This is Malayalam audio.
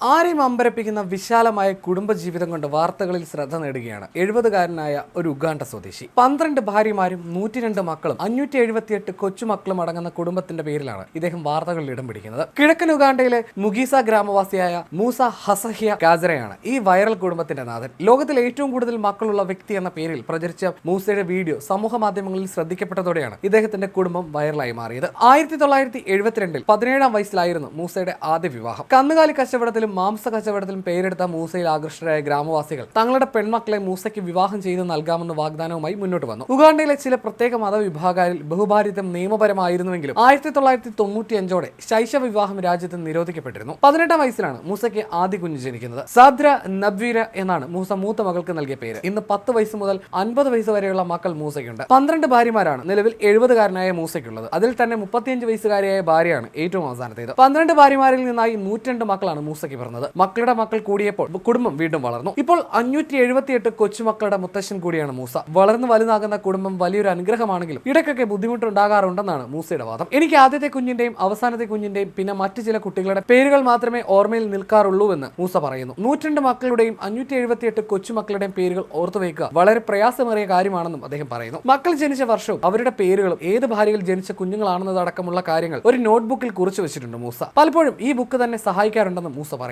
ആരെയും അമ്പരപ്പിക്കുന്ന വിശാലമായ കുടുംബജീവിതം കൊണ്ട് വാർത്തകളിൽ ശ്രദ്ധ നേടുകയാണ്. എഴുപതുകാരനായ ഒരു ഉഗാണ്ട സ്വദേശി. പന്ത്രണ്ട് ഭാര്യമാരും നൂറ്റിരണ്ട് മക്കളും അഞ്ഞൂറ്റി എഴുപത്തിയെട്ട് കൊച്ചുമക്കളും അടങ്ങുന്ന കുടുംബത്തിന്റെ പേരിലാണ് ഇദ്ദേഹം വാർത്തകളിൽ ഇടം പിടിക്കുന്നത്. കിഴക്കൻ ഉഗാണ്ടയിലെ മുഗീസ ഗ്രാമവാസിയായ മൂസ ഹസഹിയ കാസറയാണ് ഈ വൈറൽ കുടുംബത്തിന്റെ നാഥൻ. ലോകത്തിൽ ഏറ്റവും കൂടുതൽ മക്കളുള്ള വ്യക്തി എന്ന പേരിൽ പ്രചരിച്ച മൂസയുടെ വീഡിയോ സമൂഹ മാധ്യമങ്ങളിൽ ശ്രദ്ധിക്കപ്പെട്ടതോടെയാണ് ഇദ്ദേഹത്തിന്റെ കുടുംബം വൈറലായി മാറിയത്. ആയിരത്തി തൊള്ളായിരത്തി എഴുപത്തിരണ്ടിൽ പതിനേഴാം വയസ്സിലായിരുന്നു മൂസയുടെ ആദ്യ വിവാഹം. കന്നുകാലി കച്ചവടത്തിലും മാംസ കച്ചവടത്തിലും പേരെടുത്ത മൂസയിൽ ആകൃഷ്ടരായ ഗ്രാമവാസികൾ തങ്ങളുടെ പെൺമക്കളെ മൂസയ്ക്ക് വിവാഹം ചെയ്ത് നൽകാമെന്ന വാഗ്ദാനവുമായി മുന്നോട്ട് വന്നു. ഉഗാണ്ടയിലെ ചില പ്രത്യേക മതവിഭാഗങ്ങളിൽ ബഹുഭാരിത്വം നിയമപരമായിരുന്നുവെങ്കിലും ആയിരത്തി തൊള്ളായിരത്തി തൊണ്ണൂറ്റി അഞ്ചോടെ ശൈശവ വിവാഹം രാജ്യത്ത് നിരോധിക്കപ്പെട്ടിരുന്നു. പതിനെട്ടാം വയസ്സിലാണ് മൂസയ്ക്ക് ആദ്യ കുഞ്ഞ് ജനിക്കുന്നത്. സാദ്ര നബ്വീര എന്നാണ് മൂസ മൂത്ത മകൾക്ക് നൽകിയ പേര്. ഇന്ന് പത്ത് വയസ്സ് മുതൽ അൻപത് വയസ്സ് വരെയുള്ള മക്കൾ മൂസയ്ക്കുണ്ട്. പന്ത്രണ്ട് ഭാര്യമാരാണ് നിലവിൽ എഴുപതുകാരനായ മൂസയ്ക്കുള്ളത്. അതിൽ തന്നെ മുപ്പത്തിയഞ്ച് വയസ്സുകാരിയായ ഭാര്യയാണ് ഏറ്റവും അവസാനത്തേത്. പന്ത്രണ്ട് ഭാര്യമാരിൽ നിന്നായി നൂറ്റിരണ്ട് മക്കളാണ് മൂസയ്ക്ക് പിറന്നത് മക്കളുടെ മക്കൾ കൂടിയപ്പോൾ കുടുംബം വീണ്ടും വളർന്നു. ഇപ്പോൾ അഞ്ഞൂറ്റി എഴുപത്തിയെട്ട് കൊച്ചുമക്കളുടെ മുത്തശ്ശൻ കൂടിയാണ് മൂസ. വളർന്നു വലുതാകുന്ന കുടുംബം വലിയൊരു അനുഗ്രഹമാണെങ്കിലും ഇടയ്ക്കൊക്കെ ബുദ്ധിമുട്ടുണ്ടാകാറുണ്ടെന്നാണ് മൂസയുടെ വാദം. എനിക്ക് ആദ്യത്തെ കുഞ്ഞിന്റെയും അവസാനത്തെ കുഞ്ഞിന്റെയും പിന്നെ മറ്റു ചില കുട്ടികളുടെ പേരുകൾ മാത്രമേ ഓർമ്മയിൽ നിൽക്കാറുള്ളൂ എന്ന് മൂസ പറയുന്നു. നൂറ്റിരണ്ട് മക്കളുടെയും അഞ്ഞൂറ്റി എഴുപത്തിയെട്ട് കൊച്ചുമക്കളുടെയും പേരുകൾ ഓർത്തു വയ്ക്കുക വളരെ പ്രയാസമേറിയ കാര്യമാണെന്നും അദ്ദേഹം പറയുന്നു. മക്കൾ ജനിച്ച വർഷവും അവരുടെ പേരുകളും ഏത് ഭാര്യയിൽ ജനിച്ച കുഞ്ഞുങ്ങളാണെന്നതടക്കമുള്ള കാര്യങ്ങൾ ഒരു നോട്ട്ബുക്കിൽ കുറിച്ചു വെച്ചിട്ടുണ്ട് മൂസ. പലപ്പോഴും ഈ ബുക്ക് തന്നെ സഹായിക്കാറുണ്ടെന്ന് മൂസ പറയുന്നു.